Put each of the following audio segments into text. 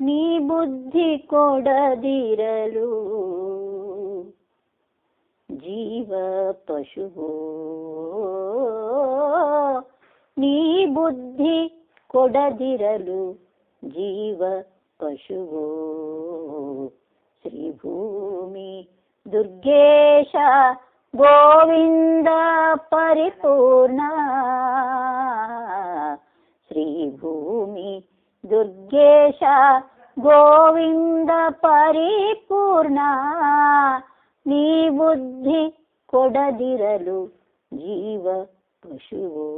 ನೀ ಬುದ್ಧಿ ಕೊಡದಿರಲು ಜೀವ ಪಶುವೋ ನೀ ಬುದ್ಧಿ ಕೊಡದಿರಲು ಜೀವ ಪಶುವೋ ಶ್ರೀಭೂಮಿ ದುರ್ಗೇಶ ಗೋವಿಂದ ಪರಿಪೂರ್ಣ ಶ್ರೀಭೂಮಿ ದುರ್ಗೇಶ ಗೋವಿಂದ ಪರಿಪೂರ್ಣ. ನೀ ಬುದ್ಧಿ ಕೊಡದಿರಲು ಜೀವ ಪಶುವು.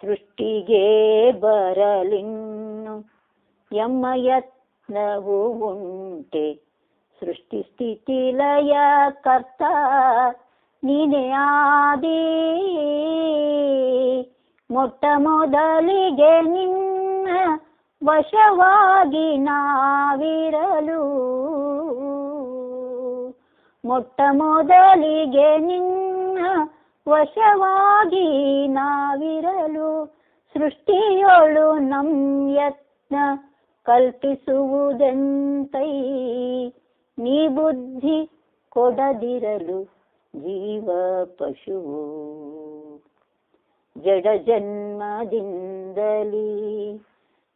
ಸೃಷ್ಟಿಗೆ ಬರಲಿನ್ನು ಎಮ್ಮ ಯತ್ನವು ಉಂಟೆ. ಸೃಷ್ಟಿ ಸ್ಥಿತಿ ಲಯ ಕರ್ತ ನೀನೇ ಆದಿ. ಮೊಟ್ಟ ಮೊದಲಿಗೆ ನಿನ್ನ ವಶವಾಗಿ ನಾವಿರಲು. ಮೊಟ್ಟ ಮೊದಲಿಗೆ ನಿನ್ನ ವಶವಾಗಿ ನಾವಿರಲು. ಸೃಷ್ಟಿಯೊಳು ನಮ್ಮ ಯತ್ನ ಕಲ್ಪಿಸುವುದೆಂತೈ? ನೀ ಬುದ್ಧಿ ಕೊಡದಿರಲು ಜೀವ ಪಶುವು. ಜಡ ಜನ್ಮದಿಂದಲಿ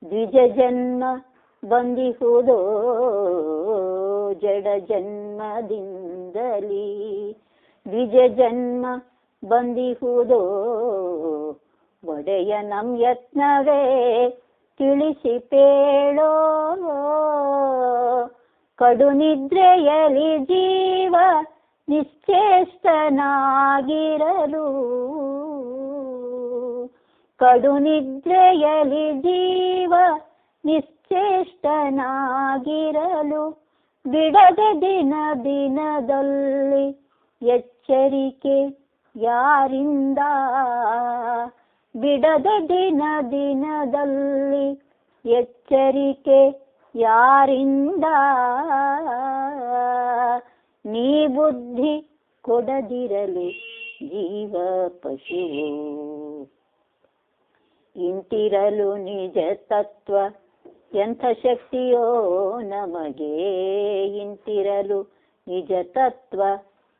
ದ್ವಿಜ ಜನ್ಮ ಬಂದಿಹುದೋ ಜಡ ಜನ್ಮದಿಂದಲಿ ದ್ವಿಜ ಜನ್ಮ ಬಂದಿಹುದೋ ಒಡೆಯ ನಮ್ ಯತ್ನವೇ ತಿಳಿಸಿ ಪೇಳೋ? ಕಡು ನಿದ್ರೆಯಲ್ಲಿ ಜೀವ ನಿಶ್ಚೇಷ್ಟನಾಗಿರಲು. ಕಡು ನಿದ್ರೆಯಲಿ ಜೀವ ನಿಶ್ಚೇಷ್ಟನಾಗಿರಲು ಬಿಡದೆ ದಿನ ದಿನದಲ್ಲಿ ಎಚ್ಚರಿಕೆ ಯಾರಿಂದ? ಬಿಡದೆ ದಿನ ದಿನದಲ್ಲಿ ಎಚ್ಚರಿಕೆ ಯಾರಿಂದ? ನೀ ಬುದ್ಧಿ ಕೊಡದಿರಲು ಜೀವ ಪಶುವು. ಇಂತಿರಲು ನಿಜ ತತ್ವ. ಎಂಥ ಶಕ್ತಿಯೋ ನಮಗೆ ಇಂತಿರಲು ನಿಜ ತತ್ವ.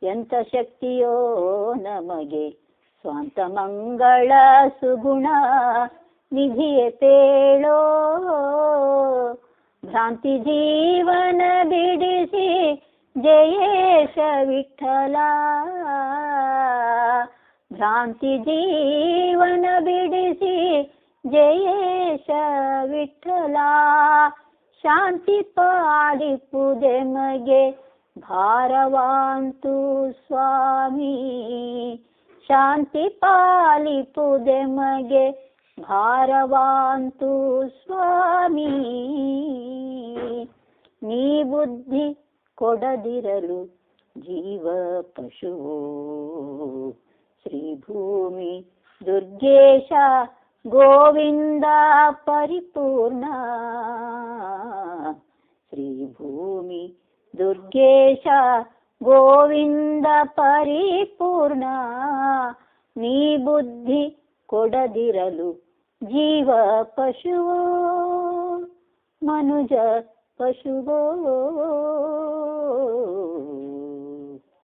ಎಂಥ ಶಕ್ತಿಯೋ ನಮಗೆ ಸ್ವಂತ ಮಂಗಳ ಸುಗುಣ. ನಿಧಿಯ ತೇಳೋ. ಭ್ರಾಂತಿ ಜೀವನ ಬಿಡಿಸಿ ಜಯೇಶ ವಿಠಲ. ಭ್ರಾಂತಿ ಜೀವನ ಬಿಡಿಸಿ ಜಯೇಶ ವಿಠಲ ಶಾಂತಿ ಪಾಡಿಪುದೆ ಮಗೆ ಭಾರವಾಂತು ಸ್ವಾಮಿ. ಶಾಂತಿ ಪಾಲಿಪುದೆ ಮಗೆ ಭಾರವಾಂತು ಸ್ವಾಮಿ. ನೀ ಬುದ್ಧಿ ಕೊಡದಿರಲು ಜೀವ ಪಶುವು ಶ್ರೀಭೂಮಿ ದುರ್ಗೇಶ ಗೋವಿಂದ ಪರಿಪೂರ್ಣ ಶ್ರೀಭೂಮಿ ದುರ್ಗೇಶ ಗೋವಿಂದ ಪರಿಪೂರ್ಣ ನೀ ಬುದ್ಧಿ ಕೊಡದಿರಲು ಜೀವ ಪಶುವೋ ಮನುಜ ಪಶುವೋ